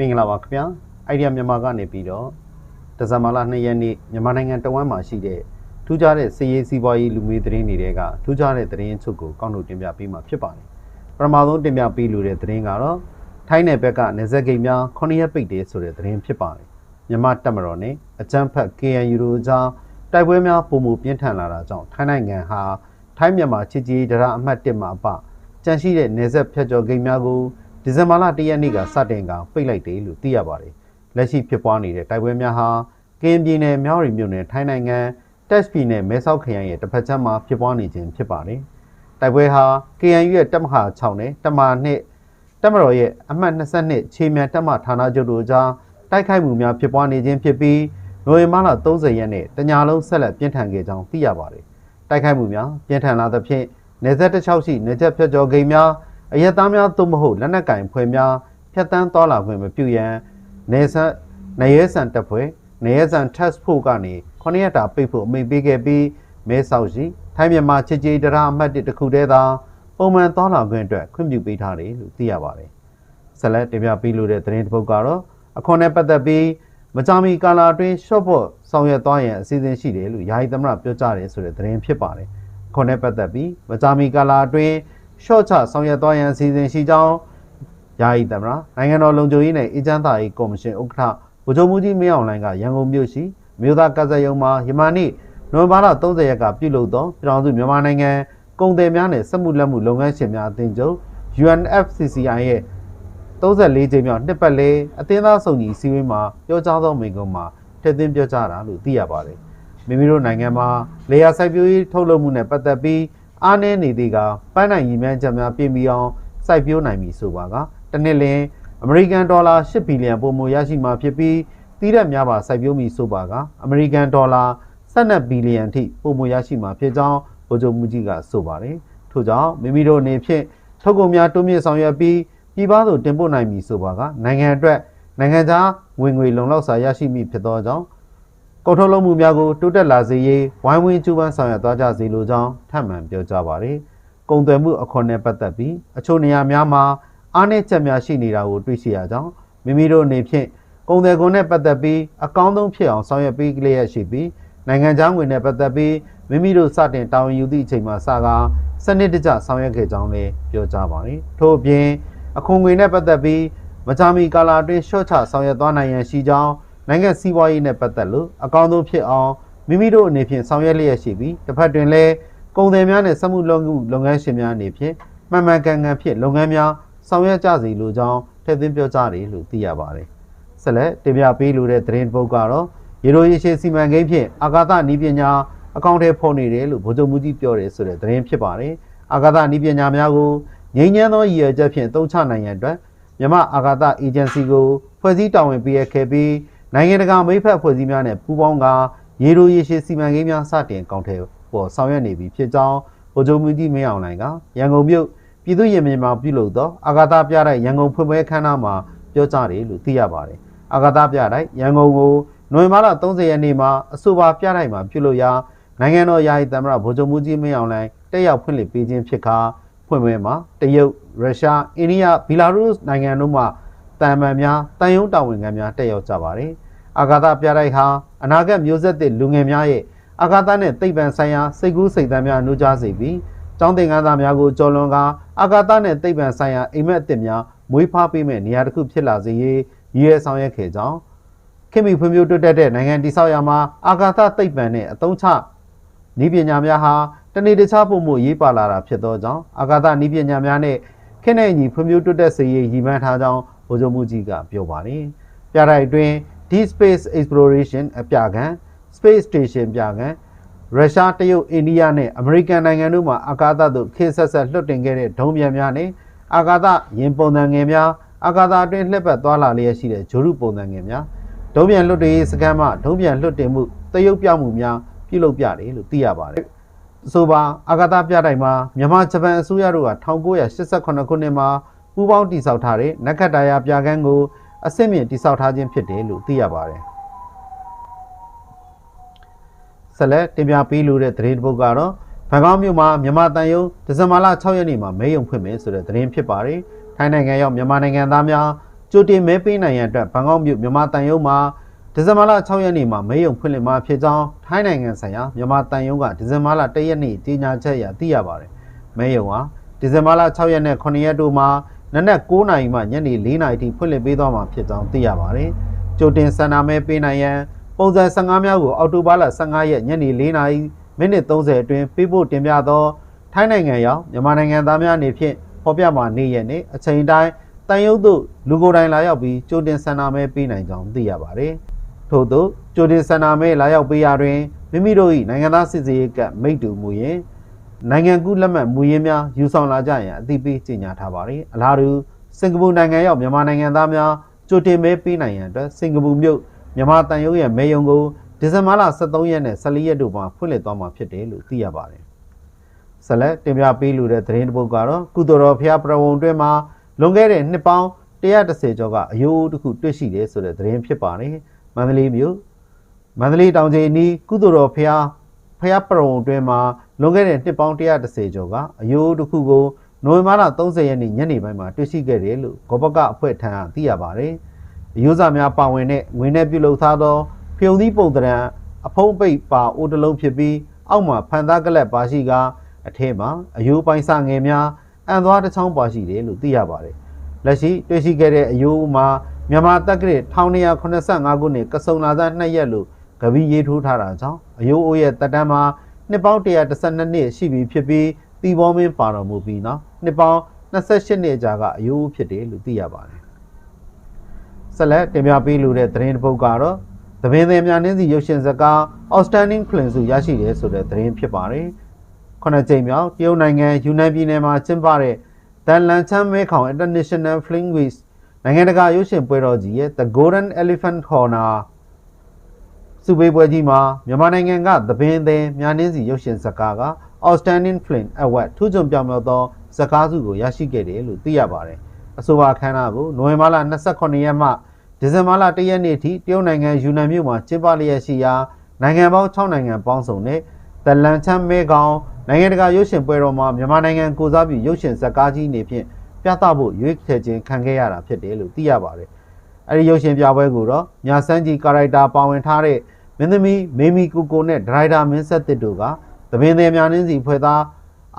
မင်္ဂလာပါခင်ဗျာအိုင်ဒီယာမြန်မာကနေပြီးတော့ဒီဇင်ဘာလ2ရက်နေ့မြန်မာနိုင်ငံတဝမ်းမှာရှိတဲ့ထူးခြားတဲ့စည်ရေးစီးပွားရေးလူမျိုးသတင်းတွေကထူးခြားတဲ့သတင်းချုပ်ကိုကောက်နှုတ်တင်ပြပေးမှာဖြစ်ပါတယ်ပထမဆုံးတင်ပြပေးလိုတဲ့သတင်းကတော့ထိုင်းနယ်ဘက်ကနေဆက်ဂိတ်များ9ရက်ပိတ်တယ်ဆိုတဲ့သတင်းဖြစ်ပါတယ်မြန်မာတပ်မတော်နဲ့အကြမ်းဖက် KNU တို့ကြားတိုက်ပွဲများပုံမှုပြင်းထန်လာတာကြောင့်ထိုင်းနိုင်ငံဟာထိုင်းမြန်မာချစ်ကြည်ဒရာအမှတ်1မှာအပကြန့်ရှိတဲ့နေဆက်ဖြတ်ကျော်ဂိတ်များကို ဒီဇင်ဘာလ၁ရက်နေ့ကစတင်ကပိတ်လိုက်တယ်လို့သိရပါတယ်။လက်ရှိဖြစ်ပွားနေတဲ့တိုက်ပွဲများဟာကရင်ပြည်နယ်မြောက်ရီမြို့နယ်ထိုင်းနိုင်ငံတက်စ်ပြည်နယ်မဲဆောက်ခရိုင်ရဲ့တစ်ဖက်ခြမ်းမှာဖြစ်ပွားနေခြင်းဖြစ်ပါတယ်။တိုက်ပွဲဟာ KNU ရဲ့တပ်မဟာ6နဲ့တပ်မဟာ2တပ်မတော်ရဲ့အမှတ်22ခြေမြန်တပ်မဌာနချုပ်တို့ကြားတိုက်ခိုက်မှုများဖြစ်ပွားနေခြင်းဖြစ်ပြီးနိုဝင်ဘာလ30ရက်နေ့တညာလုံးဆက်လက်ပြင်းထန်ခဲ့ကြောင်းသိရပါတယ်။တိုက်ခိုက်မှုများပြင်းထန်လာသဖြင့်နေဆက်တစ်ချောက်ရှိနေချက်ဖြတ်ကျော်ဂိမ်းများ အရက်သားများသို့မဟုတ်လက်နက်ကင်ဖွဲ့များဖြတ်တန်းသွားလာခွင့်မပြုရန်နေဆက်နေရဲဆန်တပ်ဖွဲ့နေရဲဆန် task force ကနေ9ရက်တာပိတ်ဖို့အမိန့်ပေးခဲ့ပြီးမဲဆောက်ရှိထိုင်းမြန်မာချစ်ကြည်တရအမှတ်1တစ်ခုတည်းသာပုံမှန်သွားလာခွင့်အတွက်ခွင့်ပြုပေးထားတယ်လို့သိရပါတယ်။ဆက်လက်တင်ပြပေးလိုတဲ့သတင်းတစ်ပုဒ်ကတော့အခွန်နဲ့ပတ်သက်ပြီးမကြာမီကာလာအတွင်း short ဖို့ဆောင်ရွက်သွားရန်အစီအစဉ်ရှိတယ်လို့ယာယီသမရပြောကြားတယ်ဆိုတဲ့သတင်းဖြစ်ပါတယ်။အခွန်နဲ့ပတ်သက်ပြီးမကြာမီကာလာအတွင်း ရှော့ချဆောင်ရွက်သွားရန်အစီအစဉ်ရှိကြောင်းယာယီသမ္မတနိုင်ငံတော်လုံခြုံရေးနဲ့အေဂျင့်သားရေးကော်မရှင်ဥက္ကဋ္ဌဗိုလ်ချုပ်မှုကြီးမင်းအောင်လှိုင်ကရန်ကုန်မြို့ရှိမြို့သားကစားရုံမှာယမန်နေ့နိုဝင်ဘာလ30ရက်ကပြုလုပ်သောပြည်ထောင်စုမြန်မာနိုင်ငံကုန်သည်များနဲ့စက်မှုလက်မှုလုပ်ငန်းရှင်များအသင်းချုပ် UNFCCI ရဲ့34ကြိမ်မြောက်နှစ်ပတ်လည်အသင်းသားစုံညီစည်းဝေးမှာပြောကြားသောမိန့်ခွန်းမှာထည့်သွင်းပြောကြားတာလို့သိရပါတယ်။မိမိတို့နိုင်ငံမှာလေယာစိုက်ပျိုးရေးထုတ်လုပ်မှုနဲ့ပတ်သက်ပြီး အားနည်းနေသေးကပန်းနိုင်ရည်မှန်းချက်များပြင်ပြီးအောင်စိုက်ပျိုးနိုင်ပြီဆိုပါကတနည်းလင်အမေရိကန်ဒေါ်လာ8ဘီလီယံပိုမိုရရှိမှာဖြစ်ပြီးတည်ရက်များပါစိုက်ပျိုးမိဆိုပါကအမေရိကန်ဒေါ်လာ12ဘီလီယံထိပိုမိုရရှိမှာဖြစ်ကြောင်းဗိုလ်ချုပ်မှုကြီးကဆိုပါတယ်ထို့ကြောင့်မိမိတို့အနေဖြင့်ထုတ်ကုန်များတိုးမြင့်ဆောင်ရွက်ပြီးပြည်ပသို့တင်ပို့နိုင်ပြီဆိုပါကနိုင်ငံအတွက်နိုင်ငံခြားဝင်ငွေလုံလောက်စွာရရှိမိဖြစ်သောကြောင့် ကုန်ထုတ်လုပ်မှုများကိုတိုးတက်လာစေရေးဝိုင်းဝန်းကျူးပန်းဆောင်ရွက်သွားကြစေလိုကြောင်းထပ်မံပြောကြားပါရယ်။ကုန်သွယ်မှုအခွန်နဲ့ပတ်သက်ပြီးအချို့နေရာများမှာအားနည်းချက်များရှိနေတာကိုတွေ့ရှိရကြောင်းမိမိတို့အနေဖြင့်ကုန်သွယ်ခွန်နဲ့ပတ်သက်ပြီးအကောင်းဆုံးဖြစ်အောင်ဆောင်ရွက်ပေးကြလျက်ရှိပြီးနိုင်ငံခြားငွေနဲ့ပတ်သက်ပြီးမိမိတို့စတင်တာဝန်ယူသည့်အချိန်မှာစကားစနစ်တကျဆောင်ရွက်ခဲ့ကြောင်းလည်းပြောကြားပါရယ်။ထို့အပြင်အခွန်ငွေနဲ့ပတ်သက်ပြီးမကြာမီကာလအတွင်းရှော့ချဆောင်ရွက်သွားနိုင်ရန်ရှိကြောင်း နိုင်ငံစီးပွားရေးနဲ့ပတ်သက်လို့အကောင်းဆုံးဖြစ်အောင်မိမိတို့အနေဖြင့်ဆောင်ရွက်လျက်ရှိပြီးတစ်ဖက်တွင်လည်းကုန်သည်များနဲ့စက်မှုလုပ်ငန်းလုပ်ငန်းရှင်များအနေဖြင့်မှန်မှန်ကန်ကန်ဖြစ်လုပ်ငန်းများဆောင်ရွက်ကြစီလိုကြောင်းထည့်သွင်းပြောကြားတယ်လို့သိရပါတယ်။ဆက်လက်တင်ပြပေးလိုတဲ့သတင်းတစ်ပုဒ်ကတော့ရေလိုရေရှည်စီမံကိန်းဖြင့်အာကာသနည်းပညာအကောင့်ထဲဖော်နေတယ်လို့ဗိုလ်ချုပ်မှုကြီးပြောတယ်ဆိုတဲ့သတင်းဖြစ်ပါတယ်။အာကာသနည်းပညာများကိုငြိမ်းချမ်းသောရည်ရွယ်ချက်ဖြင့်သုံးချနိုင်ရန်အတွက်မြမအာကာသအေဂျင်စီကိုဖွဲ့စည်းတာဝန်ပေးရခဲ့ပြီး နိုင်ငံတကာမိဖက်ဖွဲ့စည်းများနဲ့ပူးပေါင်းကရေလိုရေရှည်စီမံကိန်းများစတင်ကောင်းထဲပေါ်ဆောင်ရွက်နေပြီဖြစ်ကြောင်းဗိုလ်ချုပ်မှုကြီးမင်းအောင်လှိုင်ကရန်ကုန်မြို့ပြည်သူ့ရင်မြင်မှာပြုလုပ်သောအာဂါသပြတိုက်ရန်ကုန်ဖွင့်ပွဲခမ်းနားမှာပြောကြားတယ်လို့သိရပါတယ်။အာဂါသပြတိုက်ရန်ကုန်ကိုနိုဝင်ဘာလ30ရက်နေ့မှာအဆိုပါပြတိုက်မှာပြုလုပ်ရာနိုင်ငံတော်ယာယီသမ္မတဗိုလ်ချုပ်မှုကြီးမင်းအောင်လှိုင်တက်ရောက်ဖွင့်လှစ်ပေးခြင်းဖြစ်ကာဖွင့်ပွဲမှာတရုတ်ရုရှားအိန္ဒိယဘီလာရုစ်နိုင်ငံတို့မှ တန်မန်များတန်ယုံတာဝန်ခံများတက်ရောက်ကြပါတယ်။အာဂါသပြတိုက်ဟာအနာဂတ်မျိုးဆက်သစ်လူငယ်များရဲ့အာဂါသနဲ့သိပ္ပံဆိုင်ရာစိတ်ကူးစိတ်သန်းများနှိုးကြားစေပြီးကျောင်းသင်ခန်းသားများကိုကြော်လွန်ကာအာဂါသနဲ့သိပ္ပံဆိုင်ရာအိမ်မက်အသစ်များမွေးဖွားပေးမဲ့နေရာတစ်ခုဖြစ်လာစေရေးရည်ရွယ်ဆောင်ရွက်ခဲ့ကြောင်းခင်မီဖွံ့ဖြိုးတိုးတက်တဲ့နိုင်ငံတည်ဆောက်ရာမှာအာဂါသသိပ္ပံနဲ့အသုံးချဤပညာများဟာတနေ့တခြားပုံမှုရေးပါလာတာဖြစ်သောကြောင့်အာဂါသဤပညာများနဲ့ခင်တဲ့ညီဖွံ့ဖြိုးတိုးတက်စေရေးရည်မှန်းထားကြောင်း ဗိုလ်ချုပ်မှုကြီးကပြောပါတယ်။ပြတိုက်အတွင်း Deep Space Exploration အပြခံ Space Station ပြခံရုရှားတရုတ်အိန္ဒိယနဲ့အမေရိကန်နိုင်ငံတို့မှအာကာသသို့ခေတ်ဆက်ဆက်လွှတ်တင်ခဲ့တဲ့ဒုံးပြန်များနဲ့အာကာသရင်ပုံသဏ္ဍာန်ငယ်များအာကာသအတွင်းလှည့်ပတ်သွားလာလျက်ရှိတဲ့ဂျိုရုပုံသဏ္ဍာန်ငယ်များဒုံးပြန်လွှတ်တင်ရေးစခန်းမှဒုံးပြန်လွှတ်တင်မှုတရုတ်ပြမှုများပြုလုပ်ပြတယ်လို့သိရပါတယ်။ဆိုပါအာကာသပြတိုက်မှာမြန်မာဂျပန်အစိုးရတို့က1988ခုနှစ်မှာ ပူးပေါင်းတည်ဆောက်ထားတဲ့နက္ခတ္တရာပြကန်းကိုအစစ်မြင့်တည်ဆောက်ထားခြင်းဖြစ်တယ်လို့သိရပါတယ်။ဆက်လက်တင်ပြပေးလိုတဲ့သတင်းတစ်ပုဒ်ကတော့ဘန်ကောက်မြို့မှာမြန်မာတန်ယုံဒီဇင်ဘာလ6ရက်နေ့မှာမဲယုံဖွင့်မယ်ဆိုတဲ့သတင်းဖြစ်ပါတယ်။ထိုင်းနိုင်ငံရောက်မြန်မာနိုင်ငံသားများကြိုတင်မဲပေးနိုင်ရန်အတွက်ဘန်ကောက်မြို့မြန်မာတန်ယုံမှာဒီဇင်ဘာလ6ရက်နေ့မှာမဲယုံဖွင့်လှစ်မှာဖြစ်ကြောင်းထိုင်းနိုင်ငံဆိုင်ရာမြန်မာတန်ယုံကဒီဇင်ဘာလ1ရက်နေ့ကြေညာချက်အရသိရပါတယ်။မဲယုံဟာဒီဇင်ဘာလ6ရက်နဲ့9ရက်တို့မှာ နနက်9:00နာရီမှညနေ4:00နာရီထိဖွင့်လှစ်ပေးသွားမှာဖြစ်ကြောင်းသိရပါတယ်။ကြိုတင်ဆန္ဒမဲပေးနိုင်ရန်ပုံစံ15များကိုအောက်တိုဘာလ15ရက်ညနေ4:00နာရီမိနစ်30အတွင်းပေးပို့တင်ပြသောထိုင်းနိုင်ငံရောက်မြန်မာနိုင်ငံသားများအနေဖြင့်ဖော်ပြမှာနေ့ရက်နေ့အချိန်တိုင်းတန်ရုပ်သို့လူကိုယ်တိုင်လာရောက်ပြီးကြိုတင်ဆန္ဒမဲပေးနိုင်ကြောင်းသိရပါတယ်။ထို့သောကြိုတင်ဆန္ဒမဲလာရောက်ပေးရာတွင်မိမိတို့၏နိုင်ငံသားစစ်စေးကပ်မိတ္တူမူရင် နိုင်ငံကူးလက်မှတ်မူရင်းများယူဆောင်လာကြရန်အသိပေးကြေညာထားပါတယ်။အလားတူစင်ကာပူနိုင်ငံရောက်မြန်မာနိုင်ငံသားများကြိုတင်မဲပေးနိုင်ရန်အတွက်စင်ကာပူမြို့မြန်မာတန်ရုပ်ရဲ့မဲယုံကိုဒီဇင်ဘာလ23ရက်နဲ့14ရက်တို့မှာဖွင့်လှစ်သွားမှာဖြစ်တယ်လို့သိရပါတယ်။ဆက်လက်တင်ပြပေးလိုတဲ့သတင်းတစ်ပုဒ်ကတော့ကုသိုလ်တော်ဖျားပြဝုံတွင်မှာလွန်ခဲ့တဲ့နှစ်ပေါင်း130ကျော်ကအယိုးတစ်ခုတွေ့ရှိတယ်ဆိုတဲ့သတင်းဖြစ်ပါတယ်။မန္တလေးမြို့မန္တလေးတောင်ကြီးနီးကုသိုလ်တော်ဖျား ဖျားပြဝုံတွင်မှာလွန်ခဲ့တဲ့နှစ်ပေါင်း130ကျော်ကအယိုးတစ်ခုကိုနိုဝင်ဘာလ30ရက်နေ့ညနေပိုင်းမှာတွေ့ရှိခဲ့တယ်လို့ဂောဘကအဖွဲ့ထံကသိရပါတယ်။အယိုးစာများပါဝင်တဲ့ငွေနဲ့ပြုလုပ်ထားသောဖြုံသီးပုံတရံအဖုံးပိတ်ပါအိုးတစ်လုံးဖြစ်ပြီးအောက်မှာဖန်သားကလပ်ပါရှိကအထဲမှာအယိုးပိုင်းစာငယ်များအံသွားတစ်ချောင်းပါရှိတယ်လို့သိရပါတယ်။လက်ရှိတွေ့ရှိခဲ့တဲ့အယိုးမှာမြန်မာတက္ကရာ1285ခုနှစ်ကစုံလာစား2ရက်လို့ ကပီးရေးထိုးထားတာကြောင့်အယိုးအိုးရဲ့တက်တန်းမှာနှစ်ပေါင်း112နှစ်ရှိပြီဖြစ်ပြီးတီဘောမင်းပါတော်မူပြီးနော်နှစ်ပေါင်း28နှစ်ကြာကအယိုးဖြစ်တယ်လို့သိရပါတယ်။ဆက်လက်တင်ပြပေးလိုတဲ့သတင်းတစ်ပုဒ်ကတော့သဘင်သည်များနှင်းစီရုပ်ရှင်ဇာတ်ကား Outstanding Film စုရရှိတယ်ဆိုတဲ့သတင်းဖြစ်ပါတယ်။ခုနှစ်ကြိမ်မြောက်တရုတ်နိုင်ငံယူနန်ပြည်နယ်မှာကျင်းပတဲ့ဒန်လန်ချမ်းမဲခေါင် International Film Week နိုင်ငံတကာရုပ်ရှင်ပွဲတော်ကြီးရဲ့ The Golden Elephant Corner စုပေးပွဲကြီးမှာမြန်မာနိုင်ငံကသဘင်သည်များနှင်းစီရုပ်ရှင်ဇာတ်ကားက Outstanding Film Award ထူးချွန်ပြောင်မြောက်သောဇာတ်ကားစုကိုရရှိခဲ့တယ်လို့သိရပါတယ်။အဆိုပါအခမ်းအနားကိုနိုဝင်ဘာလ28ရက်မှဒီဇင်ဘာလ1ရက်နေ့ထိတရုတ်နိုင်ငံယူနန်မြို့မှာကျင်းပလျက်ရှိရာနိုင်ငံပေါင်း6နိုင်ငံပေါင်းစုံနဲ့တလန်ချမ်းမဲကောင်နိုင်ငံတကာရုပ်ရှင်ပွဲတော်မှာမြန်မာနိုင်ငံကိုစားပြုရုပ်ရှင်ဇာတ်ကားကြီးအနေဖြင့်ပြသဖို့ရွေးချယ်ခြင်းခံခဲ့ရတာဖြစ်တယ်လို့သိရပါတယ်။ အဲဒီရုပ်ရှင်ပြပွဲကိုတော့ညာစန်းကြီးကာရိုက်တာပါဝင်ထားတဲ့မင်းသမီးမေမီကိုကိုနဲ့ဒရိုက်တာမင်းဆက်တစ်တို့ကသပင်သည်များနှင်းစီဖွဲ့သား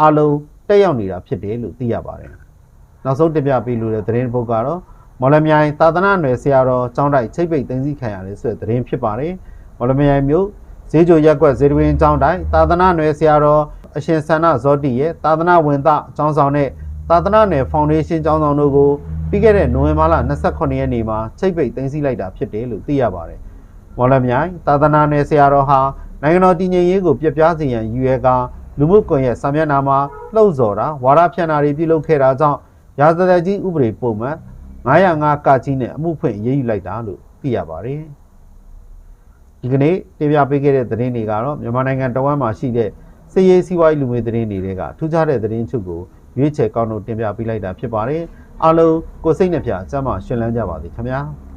အလုံးတက်ရောက်နေတာဖြစ်တယ်လို့သိရပါတယ်။နောက်ဆုံးတင်ပြပေးလိုတဲ့သတင်းတစ်ပုဒ်ကတော့မော်လမြိုင်သာသနာ့နယ်ဆရာတော်ကျောင်းတိုက်ချိတ်ပိတ်သိမ်းဆည်းခံရတယ်ဆိုတဲ့သတင်းဖြစ်ပါတယ်။မော်လမြိုင်မြို့ဈေးကြိုရက်ကွက်ဈေးတွင်ကျောင်းတိုက်သာသနာ့နယ်ဆရာတော်အရှင်ဆန္ဒဇောတိရဲ့သာသနာဝင်သကျောင်းဆောင်နဲ့သာသနာ့နယ်ဖောင်ဒေးရှင်းကျောင်းဆောင်တို့ကို ပြီးခဲ့တဲ့နိုဝင်ဘာလ28ရက်နေ့မှာချိတ်ပိတ်သိမ်းဆည်းလိုက်တာဖြစ်တယ်လို့သိရပါတယ်။မော်လမြိုင်သာသနာ့နယ်ဆရာတော်ဟာနိုင်ငံတော်တည်ငြိမ်ရေးကိုပြပြစေရန်ရည်ရွယ်ကာလူမှုကွန်ရက်စာမျက်နှာမှာလှုပ်ဆော်တာဝါဒဖြန့်တာတွေပြုလုပ်ခဲ့တာကြောင့်ရာဇသက်ကြီးဥပဒေပုံမှန်905ကကြီးနဲ့အမှုဖွင့်အရေးယူလိုက်တာလို့သိရပါတယ်။ဒီကနေ့တင်ပြပေးခဲ့တဲ့သတင်းတွေကတော့မြန်မာနိုင်ငံတဝမ်းမှာရှိတဲ့စစ်ရေးစီးပွားရေးလူမျိုးသတင်းတွေကထူးခြားတဲ့သတင်းချုပ်ကိုရွေးချယ်ကောင်းလို့တင်ပြပေးလိုက်တာဖြစ်ပါတယ်။အားလုံးကိုယ်စိတ်နှပြအကျမ်းမှရှင်လန်းကြပါစေခင်ဗျာ။